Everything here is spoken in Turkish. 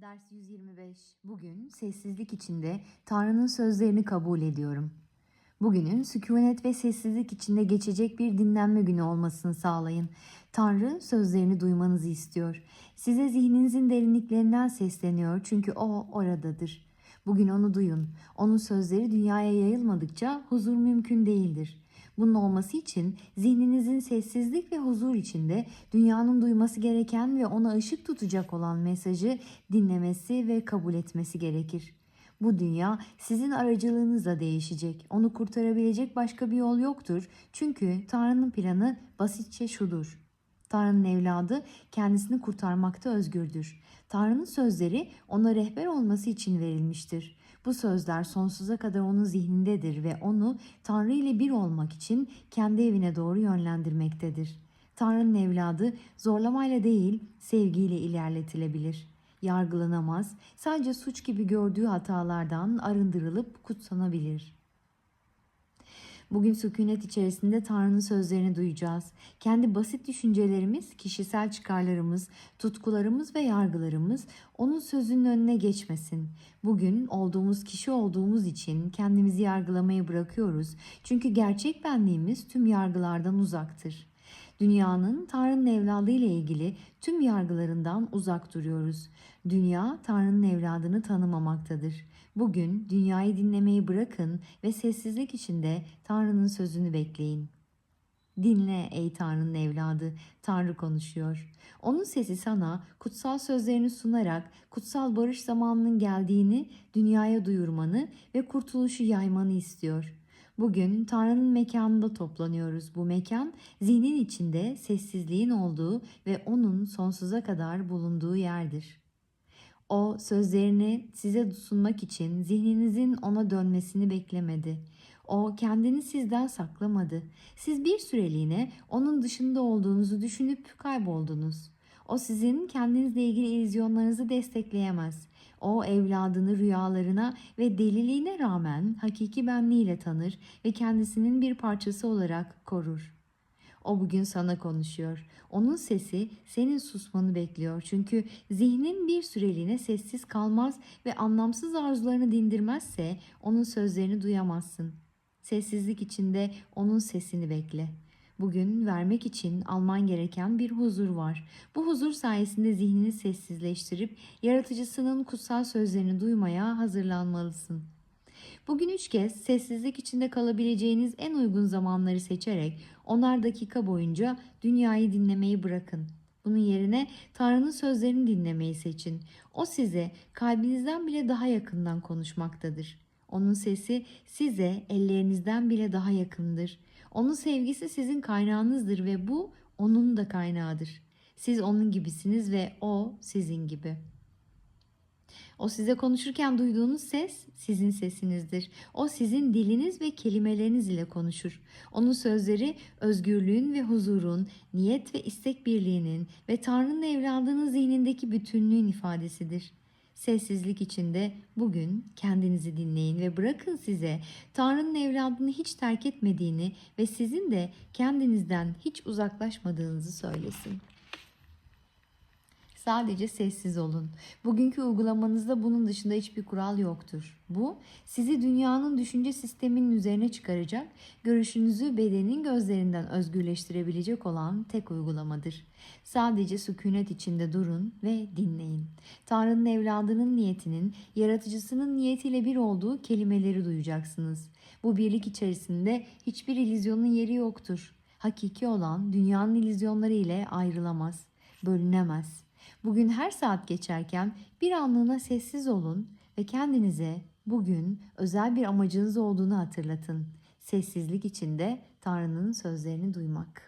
Ders 125. Bugün sessizlik içinde Tanrı'nın sözlerini kabul ediyorum. Bugünün sükunet ve sessizlik içinde geçecek bir dinlenme günü olmasını sağlayın. Tanrı sözlerini duymanızı istiyor. Size zihninizin derinliklerinden sesleniyor çünkü O oradadır. Bugün onu duyun. Onun sözleri dünyaya yayılmadıkça huzur mümkün değildir. Bunun olması için zihninizin sessizlik ve huzur içinde dünyanın duyması gereken ve ona ışık tutacak olan mesajı dinlemesi ve kabul etmesi gerekir. Bu dünya sizin aracılığınızla değişecek. Onu kurtarabilecek başka bir yol yoktur. Çünkü Tanrı'nın planı basitçe şudur. Tanrı'nın evladı kendisini kurtarmakta özgürdür. Tanrı'nın sözleri ona rehber olması için verilmiştir. Bu sözler sonsuza kadar onun zihnindedir ve onu Tanrı ile bir olmak için kendi evine doğru yönlendirmektedir. Tanrı'nın evladı zorlamayla değil, sevgiyle ilerletilebilir. Yargılanamaz, sadece suç gibi gördüğü hatalardan arındırılıp kutsanabilir.'' Bugün sükunet içerisinde Tanrı'nın sözlerini duyacağız. Kendi basit düşüncelerimiz, kişisel çıkarlarımız, tutkularımız ve yargılarımız onun sözünün önüne geçmesin. Bugün olduğumuz kişi olduğumuz için kendimizi yargılamayı bırakıyoruz. Çünkü gerçek benliğimiz tüm yargılardan uzaktır. Dünyanın Tanrı'nın evladı ile ilgili tüm yargılarından uzak duruyoruz. Dünya Tanrı'nın evladını tanımamaktadır. Bugün dünyayı dinlemeyi bırakın ve sessizlik içinde Tanrı'nın sözünü bekleyin. Dinle ey Tanrı'nın evladı, Tanrı konuşuyor. Onun sesi sana kutsal sözlerini sunarak kutsal barış zamanının geldiğini dünyaya duyurmanı ve kurtuluşu yaymanı istiyor. Bugün Tanrı'nın mekanında toplanıyoruz. Bu mekan zihnin içinde sessizliğin olduğu ve onun sonsuza kadar bulunduğu yerdir. O sözlerini size sunmak için zihninizin ona dönmesini beklemedi. O kendini sizden saklamadı. Siz bir süreliğine onun dışında olduğunuzu düşünüp kayboldunuz. O sizin kendinizle ilgili illüzyonlarınızı destekleyemez. O evladını rüyalarına ve deliliğine rağmen hakiki benliğiyle tanır ve kendisinin bir parçası olarak korur. O bugün sana konuşuyor. Onun sesi senin susmanı bekliyor. Çünkü zihnin bir süreliğine sessiz kalmaz ve anlamsız arzularını dindirmezse onun sözlerini duyamazsın. Sessizlik içinde onun sesini bekle. Bugün vermek için alman gereken bir huzur var. Bu huzur sayesinde zihnini sessizleştirip yaratıcısının kutsal sözlerini duymaya hazırlanmalısın. Bugün üç kez sessizlik içinde kalabileceğiniz en uygun zamanları seçerek onar dakika boyunca dünyayı dinlemeyi bırakın. Bunun yerine Tanrı'nın sözlerini dinlemeyi seçin. O size kalbinizden bile daha yakından konuşmaktadır. Onun sesi size ellerinizden bile daha yakındır. Onun sevgisi sizin kaynağınızdır ve bu onun da kaynağıdır. Siz onun gibisiniz ve o sizin gibi. O size konuşurken duyduğunuz ses sizin sesinizdir. O sizin diliniz ve kelimeleriniz ile konuşur. Onun sözleri özgürlüğün ve huzurun, niyet ve istek birliğinin ve Tanrı'nın evladının zihnindeki bütünlüğün ifadesidir. Sessizlik içinde bugün kendinizi dinleyin ve bırakın size Tanrı'nın evladını hiç terk etmediğini ve sizin de kendinizden hiç uzaklaşmadığınızı söylesin. Sadece sessiz olun. Bugünkü uygulamanızda bunun dışında hiçbir kural yoktur. Bu sizi dünyanın düşünce sisteminin üzerine çıkaracak, görüşünüzü bedenin gözlerinden özgürleştirebilecek olan tek uygulamadır. Sadece sükunet içinde durun ve dinleyin. Tanrı'nın evladının niyetinin, yaratıcısının niyetiyle bir olduğu kelimeleri duyacaksınız. Bu birlik içerisinde hiçbir ilizyonun yeri yoktur. Hakiki olan dünyanın ilizyonları ile ayrılamaz, bölünemez. Bugün her saat geçerken bir anlığına sessiz olun ve kendinize bugün özel bir amacınız olduğunu hatırlatın. Sessizlik içinde Tanrı'nın sözlerini duymak.